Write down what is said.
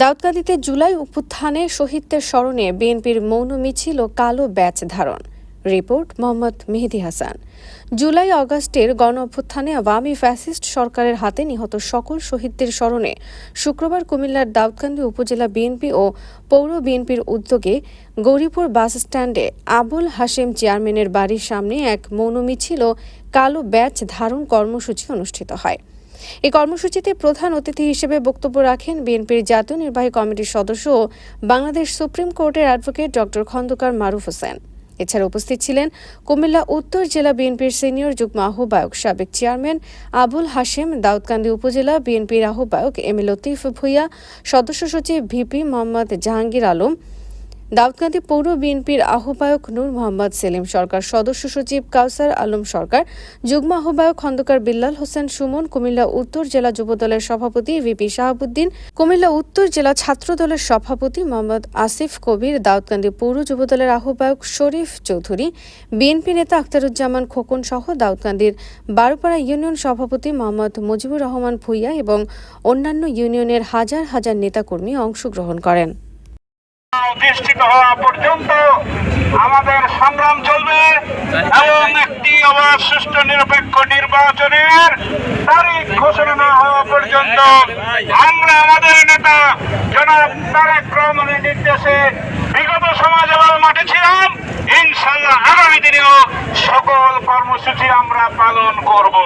দাউদকান্দিতে জুলাই উত্থানে শহীদদের স্মরণে বিএনপির মৌন মিছিল ও কালো ব্যাচ ধারণ। রিপোর্ট মোহাম্মদ মেহেদি হাসান। জুলাই অগাস্টের গণ অভ্যুত্থানে আওয়ামী ফ্যাসিস্ট সরকারের হাতে নিহত সকল শহীদদের স্মরণে শুক্রবার কুমিল্লার দাউদকান্দি উপজেলা বিএনপি ও পৌর বিএনপির উদ্যোগে গৌরীপুর বাস স্ট্যান্ডে আবুল হাশেম চেয়ারম্যানের বাড়ির সামনে এক মৌন মিছিল কালো ব্যাচ ধারণ কর্মসূচি অনুষ্ঠিত হয়। এই কর্মসূচিতে প্রধান অতিথি হিসেবে বক্তব্য রাখেন বিএনপির জাতীয় নির্বাহী কমিটির সদস্য ও বাংলাদেশ সুপ্রিম কোর্টের অ্যাডভোকেট ডক্টর খন্দকার মারুফ হোসেন। এছাড়া উপস্থিত ছিলেন কুমিল্লা উত্তর জেলা বিএনপির সিনিয়র যুগ্ম আহ্বায়ক, সাবেক চেয়ারম্যান আবুল হাশেম, দাউদকান্দি উপজেলা বিএনপির আহ্বায়ক এম এ লতিফ ভুইয়া, সদস্য সচিব ভিপি মোহাম্মদ জাহাঙ্গীর আলম দাউদকান্দি পৌর বিএনপির আহ্বায়ক নূর মোহাম্মদ সেলিম সরকার, সদস্য সচিব কাউসার আলম সরকার, যুগ্ম আহ্বায়ক খন্দকার বিল্লাল হোসেন সুমন, কুমিল্লা উত্তর জেলা যুবদলের সভাপতি ভিপি শাহাবুদ্দিন, কুমিল্লা উত্তর জেলা ছাত্র দলের সভাপতি মোহাম্মদ আসিফ কবির দাউদকান্দি পৌর যুবদলের আহ্বায়ক শরীফ চৌধুরী, বিএনপি নেতা আখতারুজ্জামান খোকন সহ দাউদকান্দির বারোপাড়া ইউনিয়ন সভাপতি মোহাম্মদ মুজিবুর রহমান ভুইয়া এবং অন্যান্য ইউনিয়নের হাজার হাজার নেতাকর্মী অংশগ্রহণ করেন। প্রতিষ্ঠিত হওয়া পর্যন্ত আমাদের সংগ্রাম চলবে এবং একটি আবার সুষ্ঠু নিরপেক্ষ নির্বাচনের তারিখ ঘোষণা না হওয়া পর্যন্ত আমরা আমাদের নেতা জনাব তারেক রহমানের নির্দেশে বিগত সমাজ এবং মাঠে ছিলাম। ইনশাল্লাহ আগামী দিনেও সকল কর্মসূচি আমরা পালন করব।